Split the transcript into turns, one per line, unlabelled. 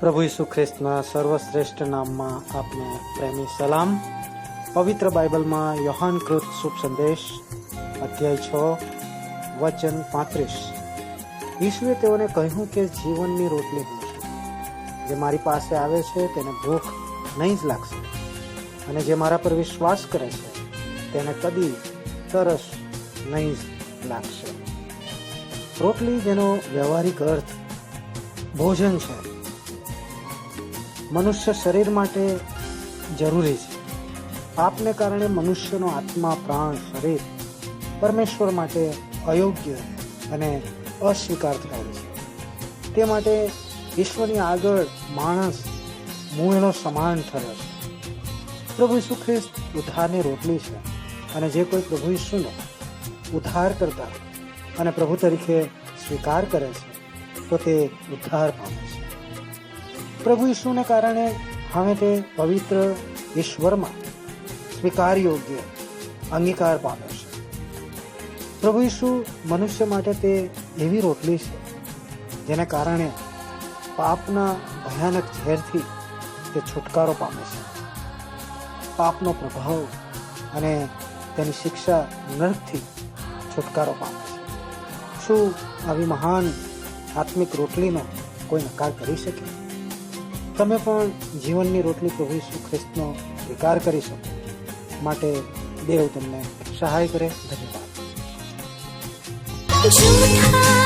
પ્રભુ ઈસુ ખ્રિસ્તના સર્વશ્રેષ્ઠ નામમાં આપને પ્રેમી સલામ. પવિત્ર બાઇબલમાં યોહાન કૃત શુભ સંદેશ, અધ્યાય છ, વચન પાંત્રીસ. ઈસુએ તેઓને કહ્યું કે જીવનની રોટલી હું છું. જે મારી પાસે આવે છે, તેને ભૂખ નહીં જ લાગશે. અને જે મારા પર વિશ્વાસ કરે છે, તેને કદી તરસ નહીં જ લાગશે. રોટલી જેનો વ્યવહારિક અર્થ ભોજન છે. મનુષ્ય શરીર માટે જરૂરી છે. પાપને કારણે મનુષ્યનો આત્મા, પ્રાણ, શરીર પરમેશ્વર માટે અયોગ્ય અને અસ્વીકાર થાય છે. તે માટે ઈશ્વરની આગળ માણસ મૂળનો સમાન ઠરે છે. પ્રભુ ઈસુ ખ્રિસ્ત ઉધારની રોટલી છે અને જે કોઈ પ્રભુ ઈસુનો ઉદ્ધાર કરતા અને પ્રભુ તરીકે સ્વીકાર કરે છે, તો તે ઉદ્ધાર પામે છે. પ્રભુ ઈસુને કારણે હવે તે પવિત્ર ઈશ્વરમાં સ્વીકાર યોગ્ય અંગીકાર પામે છે. પ્રભુ ઈસુ મનુષ્ય માટે તે એવી રોટલી છે, જેને કારણે પાપના ભયાનક ઝેરથી તે છુટકારો પામે છે. પાપનો પ્રભાવ અને તેની શિક્ષા નર્કથી છુટકારો પામે છે. શું આવી મહાન આત્મિક રોટલીનો કોઈ નકાર કરી શકે? તમે પણ જીવનની રોટલી પ્રભુ ઈસુ ખ્રિસ્તનો સ્વીકાર કરી શકો. માટે દેવ તમને સહાય કરે. ધન્યવાદ.